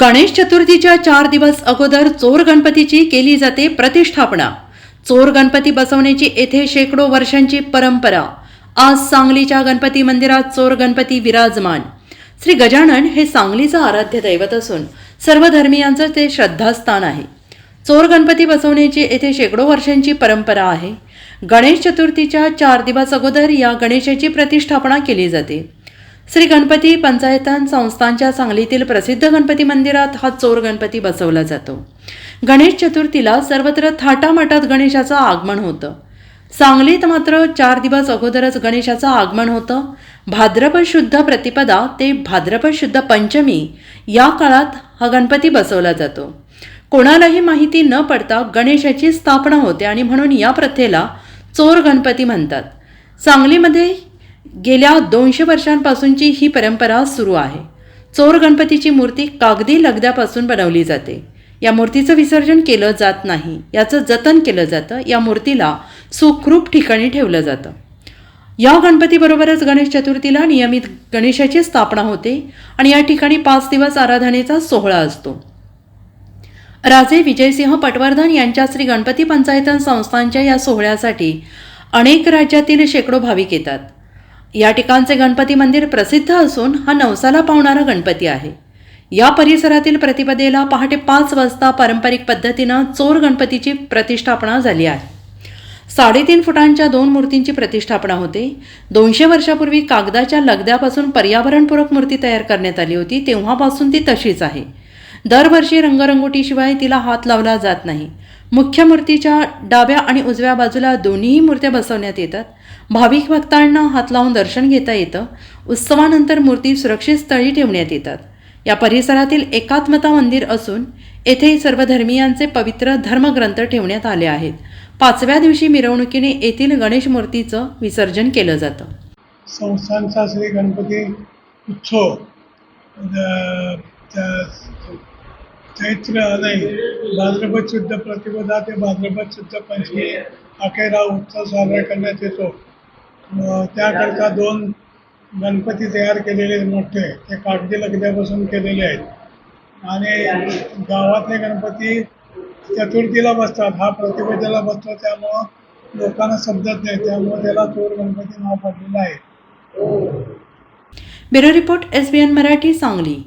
गणेश चतुर्थीच्या चार दिवस अगोदर चोर गणपतीची केली जाते प्रतिष्ठापना. चोर गणपती बसवण्याची येथे शेकडो वर्षांची परंपरा. आज सांगलीच्या गणपती मंदिरात चोर गणपती विराजमान. श्री गजानन हे सांगलीचं आराध्य दैवत असून सर्व धर्मियांचं ते श्रद्धास्थान आहे. चोर गणपती बसवण्याची येथे शेकडो वर्षांची परंपरा आहे. गणेश चतुर्थीच्या चार दिवस अगोदर या गणेशाची प्रतिष्ठापना केली जाते. श्री गणपती पंचायतन संस्थांच्या सांगलीतील प्रसिद्ध गणपती मंदिरात हा चोर गणपती बसवला जातो. गणेश चतुर्थीला सर्वत्र थाटामाटात गणेशाचं आगमन होतं. सांगलीत मात्र चार दिवस अगोदरच गणेशाचं आगमन होतं. भाद्रपद शुद्ध प्रतिपदा ते भाद्रपद शुद्ध पंचमी या काळात हा गणपती बसवला जातो. कोणालाही माहिती न पडता गणेशाची स्थापना होते आणि म्हणून या प्रथेला चोर गणपती म्हणतात. सांगलीमध्ये गेल्या दोनशे वर्षांपासूनची ही परंपरा सुरू आहे. चोर गणपतीची मूर्ती कागदी लगद्यापासून बनवली जाते. या मूर्तीचं विसर्जन केलं जात नाही. याचं जतन केलं जातं. या मूर्तीला सुखरूप ठिकाणी ठेवलं जातं. या गणपतीबरोबरच गणेश चतुर्थीला नियमित गणेशाची स्थापना होते आणि या ठिकाणी पाच दिवस आराधनेचा सोहळा असतो. राजे विजयसिंह पटवर्धन यांच्या श्री गणपती पंचायतन संस्थांच्या या सोहळ्यासाठी अनेक राज्यातील शेकडो भाविक येतात. या ठिकाणचे गणपती मंदिर प्रसिद्ध असून हा नवसाला पावणारा गणपती आहे. या परिसरातील प्रतिपदेला पहाटे पाच वाजता पारंपरिक पद्धतीनं चोर गणपतीची प्रतिष्ठापना झाली आहे. साडेतीन फुटांच्या दोन मूर्तींची प्रतिष्ठापना होते. दोनशे वर्षापूर्वी कागदाच्या लगद्यापासून पर्यावरणपूरक मूर्ती तयार करण्यात आली होती तेव्हापासून ती तशीच आहे. दरवर्षी रंगरंगोटीशिवाय तिला हात लावला जात नाही. मुख्य मूर्तीच्या डाव्या आणि उजव्या बाजूला दोन्हीही मूर्त्या बसवण्यात येतात. भाविक भक्तांना हात लावून दर्शन घेता येतं. उत्सवानंतर मूर्ती सुरक्षित स्थळी ठेवण्यात येतात. या परिसरातील एकात्मता मंदिर असून येथे सर्व धर्मियांचे पवित्र धर्मग्रंथ ठेवण्यात आले आहेत. पाचव्या दिवशी मिरवणुकीने येथील गणेश मूर्तीचं विसर्जन केलं जातं. संस्थांचा श्री गणपती उत्सव. चैत्र नाही भाद्रपद शुद्ध प्रतिपदा ते भाद्रपद शुद्ध पंचमी अखेर हा उत्सव साजरा करण्यात येतो. त्याकरता दोन गणपती तयार केलेले मोठे ते कागदी लगद्यापासून केलेले आहेत. आणि गावातले गणपती चतुर्थीला बसतात हा प्रतिपदेला बसतो त्यामुळं लोकांना समजत नाही त्यामुळे त्याला चोर गणपती नाव पडलेलं आहे. Bureau report S B N Marathi Sangli.